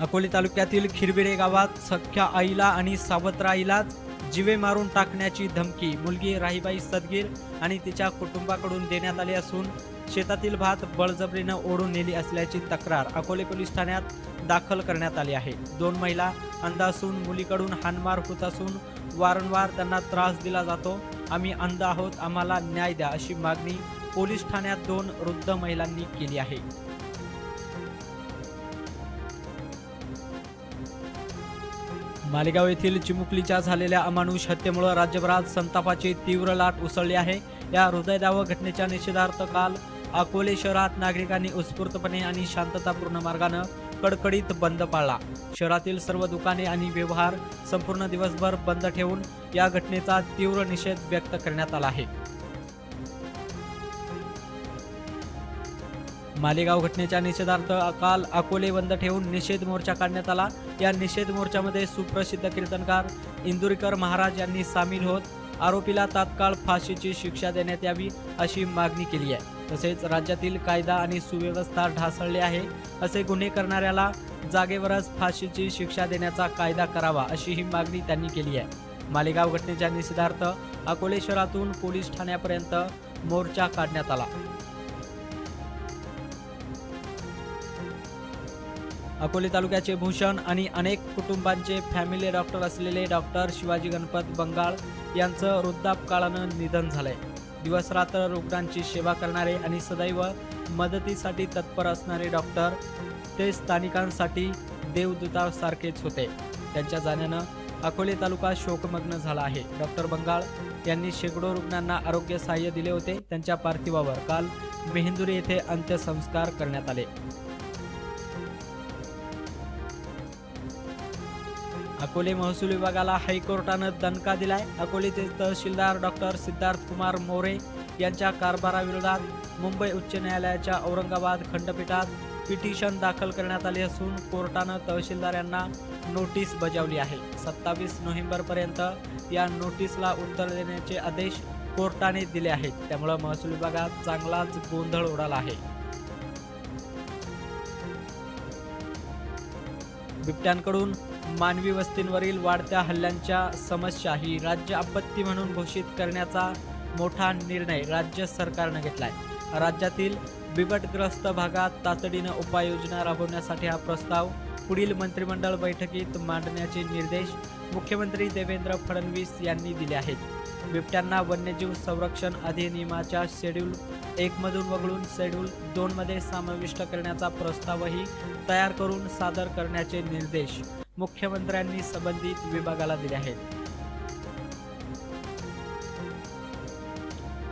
अकोले तालुक्यातील खिरबिरे गावात सख्या आईला आणि सावत्र आईला जिवे मारून टाकण्याची धमकी. मुलगी राहीबाई सदगीर आणि तिच्या कुटुंबाकडून देण्यात आली असून शेतातील भात बळजबरीनं ओढून नेली असल्याची तक्रार अकोले पोलीस ठाण्यात दाखल करण्यात आली आहे. दोन महिला अंध असून मुलीकडून हानमार होत असून वारंवार त्यांना त्रास दिला जातो. आम्ही अंध आहोत आम्हाला न्याय द्या अशी मागणी पोलीस ठाण्यात दोन वृद्ध महिलांनी केली आहे. मालेगाव येथील चिमुकलीच्या झालेल्या अमानुष हत्येमुळे राज्यभरात संतापाची तीव्र लाट उसळली आहे. या हृदयदाव घटनेच्या निषेधार्थ काल अकोले शहरात नागरिकांनी उत्स्फूर्तपणे आणि शांततापूर्ण मार्गानं कडकडीत बंद पाळला. शहरातील सर्व दुकाने आणि व्यवहार संपूर्ण दिवसभर बंद ठेवून या घटनेचा तीव्र निषेध व्यक्त करण्यात आला आहे. मालेगाव घटनेच्या निषेधार्थ काल अकोले बंद ठेवून निषेध मोर्चा काढण्यात आला. या निषेध मोर्चामध्ये सुप्रसिद्ध कीर्तनकार इंदुरीकर महाराज यांनी सामील होत आरोपीला तात्काळ फाशीची शिक्षा देण्यात यावी अशी मागणी केली आहे. तसेच राज्यातील कायदा आणि सुव्यवस्था ढासळली आहे असे गुन्हे करणाऱ्याला जागेवरच फाशीची शिक्षा देण्याचा कायदा करावा अशी ही मागणी त्यांनी केली आहे. मालेगाव घटनेच्या निषेधार्थ अकोले शहरातून पोलीस ठाण्यापर्यंत मोर्चा काढण्यात आला. अकोले तालुक्याचे भूषण आणि अनेक कुटुंबांचे फॅमिली डॉक्टर असलेले डॉक्टर शिवाजी गणपत बंगाळ यांचं वृद्धापकाळानं निधन झालंय. दिवसरात्र रुग्णांची सेवा करणारे आणि सदैव मदतीसाठी तत्पर असणारे डॉक्टर ते स्थानिकांसाठी देवदूतासारखेच होते. त्यांच्या जाण्यानं अकोले तालुका शोकमग्न झाला आहे. डॉक्टर बंगाळ यांनी शेकडो रुग्णांना आरोग्य सहाय्य दिले होते. त्यांच्या पार्थिवावर काल मेहेंदुरी येथे अंत्यसंस्कार करण्यात आले. अकोले महसूल विभागाला हायकोर्टानं दणका दिलाय. अकोलेचे तहसीलदार डॉक्टर सिद्धार्थ कुमार मोरे यांच्या कारभाराविरोधात मुंबई उच्च न्यायालयाच्या औरंगाबाद खंडपीठात पिटिशन दाखल करण्यात आले असून कोर्टानं तहसीलदार यांना नोटीस बजावली आहे. सत्तावीस नोव्हेंबरपर्यंत या नोटीसला उत्तर देण्याचे आदेश कोर्टाने दिले आहेत. त्यामुळं महसूल विभागात चांगलाच गोंधळ उडाला आहे. बिबट्यांकडून मानवी वस्तींवरील वाढत्या हल्ल्यांच्या समस्या ही राज्य आपत्ती म्हणून घोषित करण्याचा मोठा निर्णय राज्य सरकारनं घेतला आहे राज्यातील बिबटग्रस्त भागात तातडीनं उपाययोजना राबवण्यासाठी हा प्रस्ताव पुढील मंत्रिमंडळ बैठकीत मांडण्याचे निर्देश मुख्यमंत्री देवेंद्र फडणवीस यांनी दिले आहेत. बिबट्यांना वन्यजीव संरक्षण अधिनियमाच्या शेड्यूल एकमधून वगळून शेड्यूल दोनमध्ये समाविष्ट करण्याचा प्रस्तावही तयार करून सादर करण्याचे निर्देश मुख्यमंत्र्यांनी संबंधित विभागाला दिले आहेत.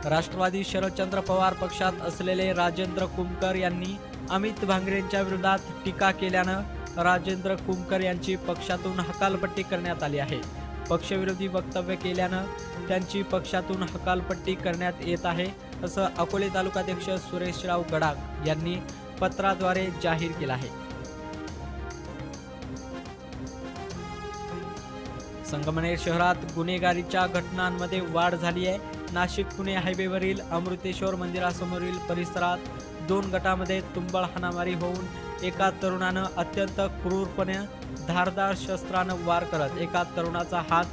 राष्ट्रवादी शरदचंद्र पवार पक्षात असलेले राजेंद्र कुमकर यांनी अमित भांगरेंच्या विरोधात टीका केल्यानं राजेंद्र कुमकर यांची पक्षातून हकालपट्टी करण्यात आली आहे. पक्षविरोधी वक्तव्य केल्यानं त्यांची पक्षातून हकालपट्टी करण्यात येत आहे असं अकोले तालुकाध्यक्ष सुरेशराव गडाख यांनी पत्राद्वारे जाहीर केलं आहे. संगमनेर शहरात गुन्हेगारीच्या घटनांमध्ये वाढ झाली आहे. नाशिक पुणे हायवेवरील अमृतेश्वर मंदिरासमोरील परिसरात दोन गटामध्ये तुंबळ हाणामारी होऊन एका तरुणानं अत्यंत क्रूरपणे धारदार शस्त्रानं वार करत एका तरुणाचा हात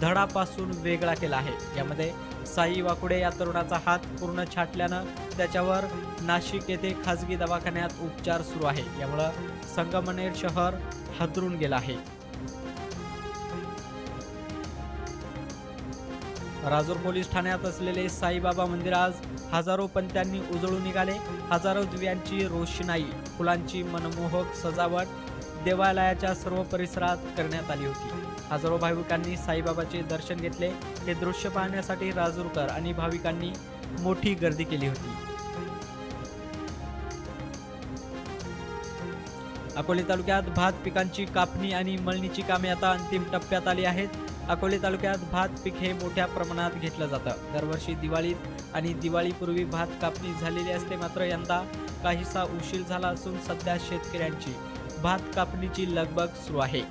धडापासून वेगळा केला आहे. यामध्ये साई वाकुडे या तरुणाचा हात पूर्ण छाटल्यानं त्याच्यावर नाशिक येथे खाजगी दवाखान्यात उपचार सुरू आहे. यामुळं संगमनेर शहर हादरून गेलं आहे. राजूर पोलीस ठाण्यात असलेले साईबाबा मंदिर आज हजारो पंत्यांनी उजळून निघाले. हजारो दिव्यांची रोषणाई फुलांची मनमोहक सजावट देवालयाच्या सर्व परिसरात करण्यात आली होती. हजारो भाविकांनी साईबाबाचे दर्शन घेतले. हे दृश्य पाहण्यासाठी राजूरकर आणि भाविकांनी मोठी गर्दी केली होती. अकोले तालुक्यात भात पिकांची कापणी आणि मळणीची कामे आता अंतिम टप्प्यात आली आहेत. अकोले तालुक्यात भात पीक हे मोठ्या प्रमाणात घेतलं जातं. दरवर्षी दिवाळीत आणि दिवाळीपूर्वी भात कापणी झालेली असते मात्र यंदा काहीसा उशीर झाला असून सध्या शेतकऱ्यांची भात कापणीची लगबग सुरू आहे.